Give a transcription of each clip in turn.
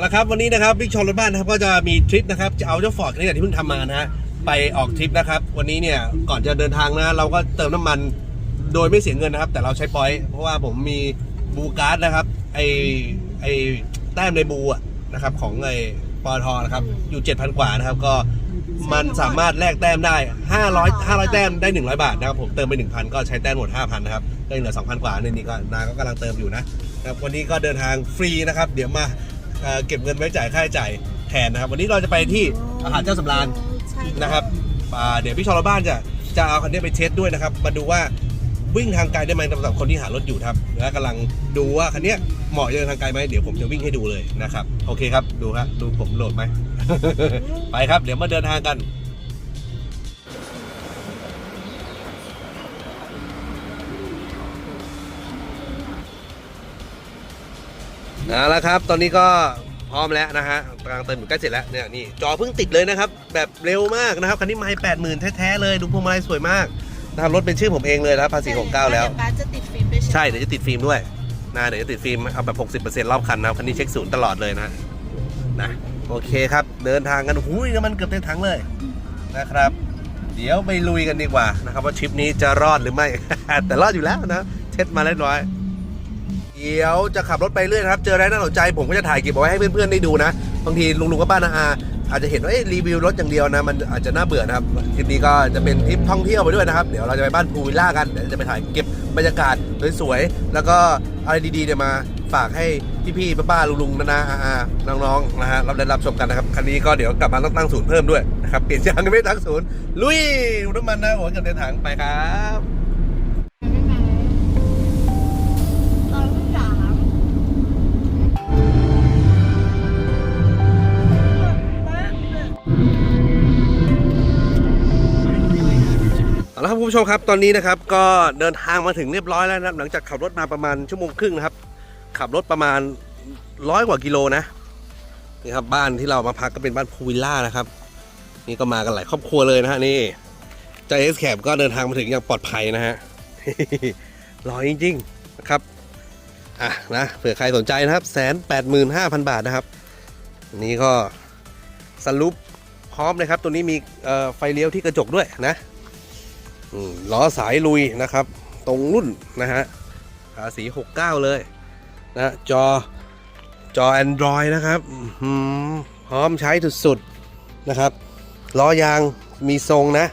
แล้วครับวันนี้นะครับบิ๊กชอนรถบ้านนะครับก็จะมีทริปนะครับจะเอาเจ้าฟอร์ดนี่แหละที่เพิ่งทำมานะฮะไปออกทริปนะครับวันนี้เนี่ยก่อนจะเดินทางนะเราก็เติมน้ำมันโดยไม่เสียเงินนะครับ แต่เราใช้ปอยต์เพราะว่าผมมีบูการ์ดนะครับไอไอแต้มในบูอะนะครับของไอปอทนะครับอยู่7,000กว่านะครับก็มันสามารถแลกแต้มได้ 500 500 แต้มได้ 100 บาทนะครับผมเติมไป 1,000 ก็ใช้แต้มหมด 5,000 นะครับก็ยังเหลือ 2,000 กว่าเนี่ยนี่ก็นาก็กำลังเติมอยู่นะครับวันนี้ก็เดินทางฟรีนะครับ เดี๋ยวมา เอ่อเก็บเงินไว้จ่ายค่าใช้จ่ายแทนนะครับ วันนี้เราจะไปที่อาหารเจ้าสำราญใช่นะครับอ่าเดี๋ยวพี่ชอลบ้านจะจะเอาคันนี้ไปเทสด้วยนะครับ มาดูว่าวิ่งทางไกลได้ไหมสำหรับคนที่หารถอยู่ครับแล้วกำลังดูว่าคันนี้เหมาะจะเดินทางไกลไหมเดี๋ยวผมจะวิ่งให้ดูเลยนะครับโอเคครับดูครับดูผมโหลดไหม ไปครับ เดี๋ยวมาเดินทางกัน เอาละครับ ตอนนี้ก็พร้อมแล้วนะฮะกำลังเติมอยู่ใกล้เสร็จแล้วเนี่ยนี่จอเพิ่งติดเลยนะครับ แบบเร็วมากนะครับคันนี้ไม่แปดหมื่นแท้ๆเลยดูพวงมาลัยสวยมากนะครับรถเป็นชื่อผมเองเลยนะครับภาษีของเก้าแล้วเดี๋ยป้าจะติดฟิล์มด้วยใช่ใช่ไหมเดี๋ยวจะติดฟิล์มด้วยนะเดี๋ยวจะติดฟิล์มเอาแบบ 60%รอบคันนะครับคันนี้เช็คศูนย์ตลอดเลยนะนะ โอเคครับ เดินทางกันหูยน้ำมันเกือบเต็มถังเลยนะครับ เดี๋ยวไปลุยกันดีกว่านะครับว่าทริปนี้จะรอดหรือไม่ แต่รอดอยู่แล้วนะเช็ดมาเรียบร้อย เดี๋ยวจะขับรถไปเรื่อยนะครับ เจออะไรน่าสนใจผมก็จะถ่ายเก็บเอาไว้ให้เพื่อนๆได้ดูนะ บางทีลุงๆกับป้านาอาอาจจะเห็นว่ารีวิวรถอย่างเดียวนะ มันอาจจะน่าเบื่อนะครับคลิปนี้ก็จะเป็นทริปท่องเที่ยวไปด้วยนะครับ เดี๋ยวเราจะไปบ้านพูวิลล่ากันเดี๋ยวจะไปถ่ายเก็บบรรยากาศสวยๆแล้วก็อะไรดีๆเนี่ยมาฝากให้พี่ๆป้าๆลุงๆนาๆอาน้องๆนะฮะรับได้รับชมกันนะครับคันนี้ก็เดี๋ยวกลับมาต้องตั้งศูนย์เพิ่มด้วยนะครับเปลี่ยนยางไม่ตั้งศูนย์ลุยน้ำมันนะโอ้ยกันเดินทางไปครับ ผู้ชมครับตอนนี้นะครับก็เดินทางมาถึงเรียบร้อยแล้วนะครับ หลังจากขับรถมาประมาณชั่วโมงครึ่งนะครับ ขับรถประมาณร้อยกว่ากิโลนะนี่ครับบ้านที่เรามาพักก็เป็นบ้านพูวิลล่านะครับ นี่ก็มากันหลายครอบครัวเลยนะฮะนี่ใจเอสแคบก็เดินทางมาถึงอย่างปลอดภัยนะฮะรอจริงๆนะครับอะนะเผื่อใครสนใจนะครับแสนแปดหมื่นห้าพันบาทนะครับนนี้ก็สรุปพร้อมเลยครับ ตัวนี้มีไฟเลี้ยวที่กระจกด้วยนะ ล้อสายลุยนะครับ ตรงรุ่นนะฮะภาษี69 เลยนะจอจอ Android นะครับพร้อมใช้สุดๆนะครับล้อยางมีทรงนะ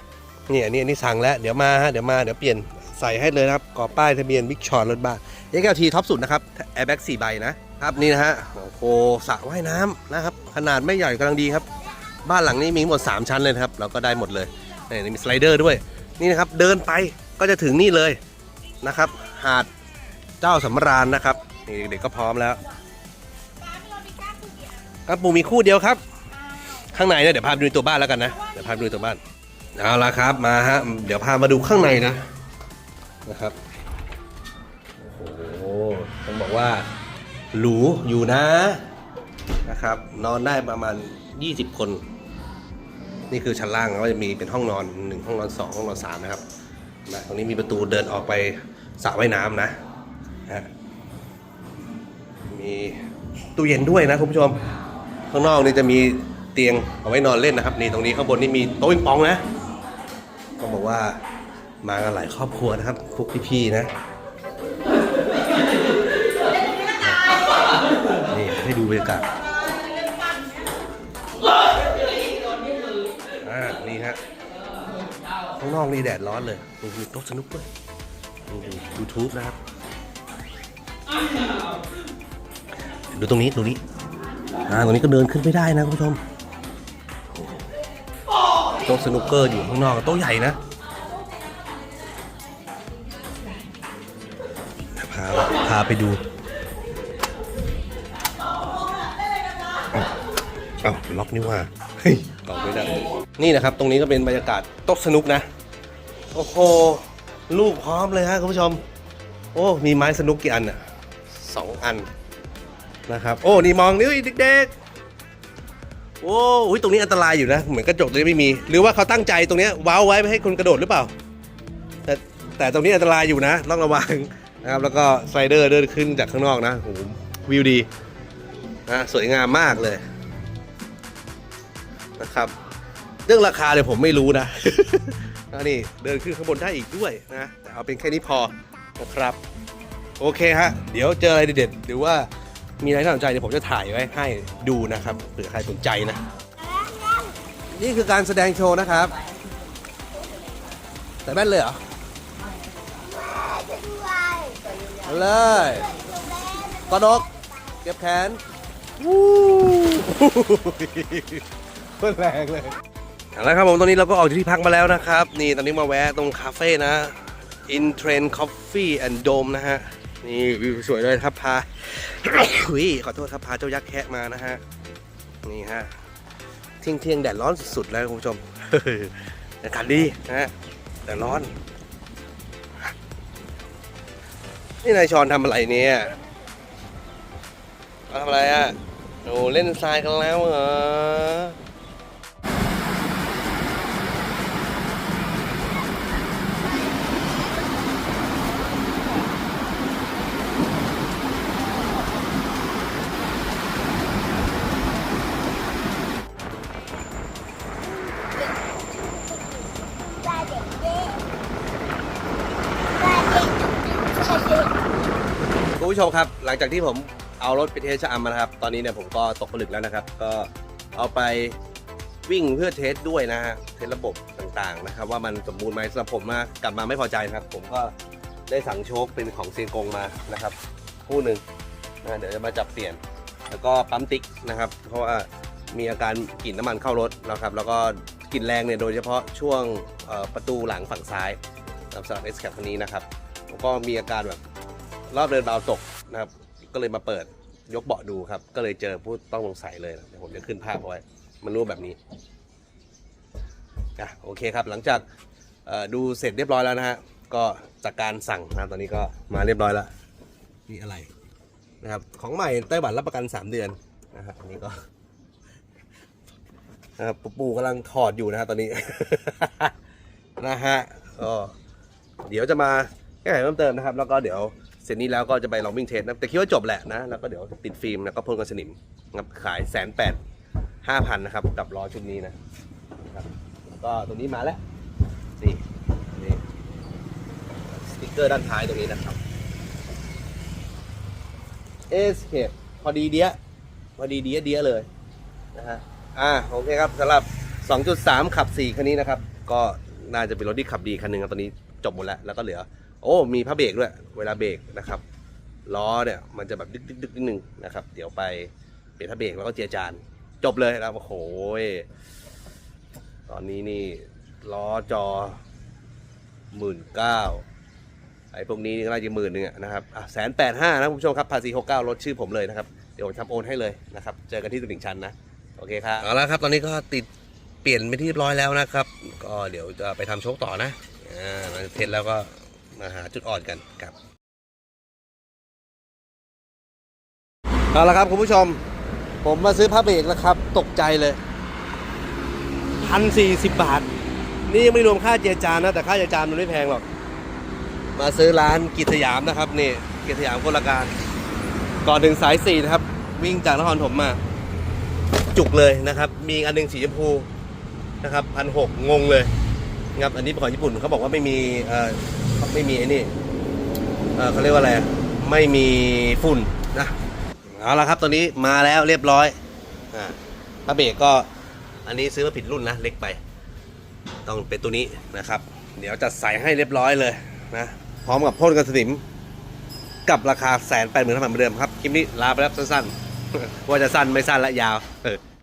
นี่อันนี้อันนี้สั่งแล้ว เดี๋ยวมาฮะเดี๋ยวมาเดี๋ยวเปลี่ยนใส่ให้เลยนะครับกรอบป้ายทะเบียนบิ๊กชอ t รถบ้าน XLT ท็อปสุดนะครับ Airbag 4ใบนะครับนี่นะฮะโอ้โหสระว่ายน้ำนะครับ ขนาดไม่ใหญ่กำลังดีครับ บ้านหลังนี้มีหมด 3 ชั้นเลยครับ เราก็ได้หมดเลยนี่มีสไลเดอร์ด้วย นี่นะครับเดินไปก็จะถึงนี่เลยนะครับ หาดเจ้าสำราญนะครับนี่เด็กๆก็พร้อมแล้วครับปูมีคู่เดียวครับ ข้างในเนี่ยเดี๋ยวพาไปดูตัวบ้านแล้วกันนะเดี๋ยวพาไปดูตัวบ้านเอาละครับมาฮะเดี๋ยวพามาดูข้างในนะนะครับโอ้โหต้องบอกว่าหรูอยู่นะนะครับ นอนได้ประมาณ 20 คน นี่คือชั้นล่างก็จะมีเป็นห้องนอนหนึ่งห้องนอนสองห้องนอนสามนะครับนะตรงนี้มีประตูเดินออกไปสระว่ายน้ำนะนะมีตู้เย็นด้วยนะคุณผู้ชม ข้างนอกนี่จะมีเตียงเอาไว้นอนเล่นนะครับ นี่ตรงนี้ข้างบนนี่มีโต๊ะปิงปองนะต้องบอกว่ามากันหลายครอบครัวนะครับพวกพี่ๆนะนี่ให้ดูบรรยากาศ อ่า นี่ฮะข้างนอกนี่แดดร้อนเลยดูมีโต๊ะสนุกด้วยดูยูทูบนะครับ ดูตรงนี้ตรงนี้อ่าตรงนี้ก็เดินขึ้นไม่ได้นะคุณผู้ชมโต๊ะสนุกเกอร์อยู่ข้างนอกโต๊ะใหญ่นะพาพาไปดูเอ้าล็อกนี่ว่าเฮ้ย ตอบไม่ได้นี่นะครับ ตรงนี้ก็เป็นบรรยากาศโต๊ะสนุกนะ โอ้โหลูกพร้อมเลยฮะคุณผู้ชม โอ้มีไม้สนุกกี่อันอะสองอันนะครับ โอ้นี่มองนี่เด็กๆโอ้ยตรงนี้อันตรายอยู่นะ เหมือนกระจกตรงนี้ไม่มี หรือว่าเขาตั้งใจตรงนี้ว้าวไว้ไม่ให้คนกระโดดหรือเปล่า แต่แต่ตรงนี้อันตรายอยู่นะต้องระวังนะครับแล้วก็สไลเดอร์เดินขึ้นจากข้างนอกนะโอ้โหวิวดีนะสวยงามมากเลย นะครับ เรื่องราคาเนี่ยผมไม่รู้นะนนี้เดินขึ้นข้างบนได้อีกด้วยนะแต่เอาเป็นแค่นี้พอนะครับ โอเคฮะเดี๋ยวเจออะไรเด็ดๆหรือว่ามีอะไรน่าสนใจเดี๋ยวผมจะถ่ายไว้ให้ดูนะครับเผื่อใครสนใจนะ นี่คือการแสดงโชว์นะครับ แต่แว่นเลยเหรอเอเลยกระดก เก็บแขนวู้ คตรแรงเลยเอาละครับผมตอนนี้เราก็ออกจากที่พักมาแล้วนะครับ นี่ตอนนี้มาแวะตรงคาเฟ่นะ In Train Coffee and Dome นะฮะ นี่วิวสวยเลยครับพาหุยขอโทษครับพาเจ้ายักษ์แคะมานะฮะ นี่ฮะเที่ยงเที่ยงแดดร้อนสุดๆแล้วคุณผู้ชมอากาศดีนะฮะแต่ร้อน นี่นายชอนทำอะไรเนี่ยมาทำอะไรอะโอ้เล่นทรายกันแล้วเหรอ ผู้ชมครับ หลังจากที่ผมเอารถไปเทสชะอำมานะครับ ตอนนี้เนี่ยผมก็ตกผลึกแล้วนะครับ ก็เอาไปวิ่งเพื่อเทสด้วยนะฮะเทสระบบต่างๆนะครับ ว่ามันสมบูรณ์ไหมสำหรับผมมากลับมาไม่พอใจนะครับ ผมก็ได้สั่งโชคเป็นของเซียงกงมานะครับ คู่หนึ่งนะเดี๋ยวจะมาจับเปลี่ยน แล้วก็ปั๊มติ๊กนะครับ เพราะว่ามีอาการกลิ่นน้ำมันเข้ารถนะครับ แล้วก็กลิ่นแรงเนี่ยโดยเฉพาะช่วงประตูหลังฝั่งซ้ายสำหรับ S แคปคันนี้นะครับแล้วก็มีอาการแบบ รอบเดินเบาตกนะครับ ก็เลยมาเปิดยกเบาะดูครับ ก็เลยเจอผู้ต้องสงสัยเลยเดี๋ยวผมจะขึ้นภาพเอาไว้ มันรูปแบบนี้อะโอเคครับ หลังจากดูเสร็จเรียบร้อยแล้วนะฮะก็จากการสั่งนะตอนนี้ก็มาเรียบร้อยแล้วนี่อะไรนะครับ ของใหม่ไต้หวันรับประกัน 3 เดือนนะครับอันนี้ก็นะครับปูปูกำลังถอดอยู่นะฮะตอนนี้นะฮะก็เดี๋ยวจะมาแก้ไขเพิ่มเติมนะครับ แล้วก็เดี๋ยว เสร็จนี้แล้วก็จะไปลองวิ่งเทสนะแต่คิดว่าจบแหละนะแล้วก็เดี๋ยวติดฟิล์มแล้วก็พ่นกันสนิมนะครับขายแสนแปดห้าพันนะครับกับล้อชุดนี้นะครับก็ตัวนี้มาแล้วนี่นี่สติ๊กเกอร์ด้านท้ายตรงนี้นะครับเอสเคปพอดีเดียพอดีเดียเดียเลยนะฮะอ่าโอเคครับสำหรับ 2.3 ขับ 4 คันนี้นะครับ ก็น่าจะเป็นรถที่ขับดีคันหนึ่งครับตอนนี้จบหมดแล้ว แล้วก็เหลือ โอ้มีผ้าเบรกด้วย เวลาเบรกนะครับล้อเนี่ยมันจะแบบดึกดึกดึกนิดนึงนะครับ เดี๋ยวไปเปลี่ยนผ้าเบรกแล้วก็เจียจานจบเลยนะครับโอ้โหตอนนี้นี่ล้อจอหมื่นเก้าไอ้พวกนี้นี่ก็น่าจะหมื่นหนึ่งนะครับแสนแปดห้านะคุณผู้ชมครับภาษีหกเก้ารถชื่อผมเลยนะครับ เดี๋ยวผมทำโอนให้เลยนะครับ เจอกันที่ตลิ่งชันนะ โอเคครับเอาละครับ ตอนนี้ก็ติดเปลี่ยนไปที่เรียบร้อยแล้วนะครับ ก็เดี๋ยวจะไปทำโชคต่อนะอ่าหลังจากเทสแล้วก็ มาหาจุดอ่อนกันครับเอาละครับคุณผู้ชม ผมมาซื้อผ้าเบรกแล้วครับ ตกใจเลยพันสี่สิบบาท นี่ยังไม่รวมค่าเจจานนะ แต่ค่าเจจานมันไม่แพงหรอก มาซื้อร้านกิจสยามนะครับนี่กิจสยามคนลการ ก่อนถึงสายสี่นะครับ วิ่งจากนครถมมา จุกเลยนะครับ มีอันหนึงสีชมพูนะครับพันหกงงเลยครับอันนี้เป็นของญี่ปุ่นเขาบอกว่าไม่มีเอ่อ ไม่มีไอ้นี่เขาเรียกว่าอะไรไม่มีฝุ่นนะเอาละครับตอนนี้มาแล้วเรียบร้อยอ่าพระเบรกก็อันนี้ซื้อมาผิดรุ่นนะเล็กไป ต้องเป็นตัวนี้นะครับ เดี๋ยวจัดใส่ให้เรียบร้อยเลยนะพร้อมกับพ่นกันสนิมกับราคาแสนแปดหมื่นห้าพันเหมือนเดิมครับ คลิปนี้ลาไปแล้วสั้นๆ ว่าจะสั้นไม่สั้นและยาวเออ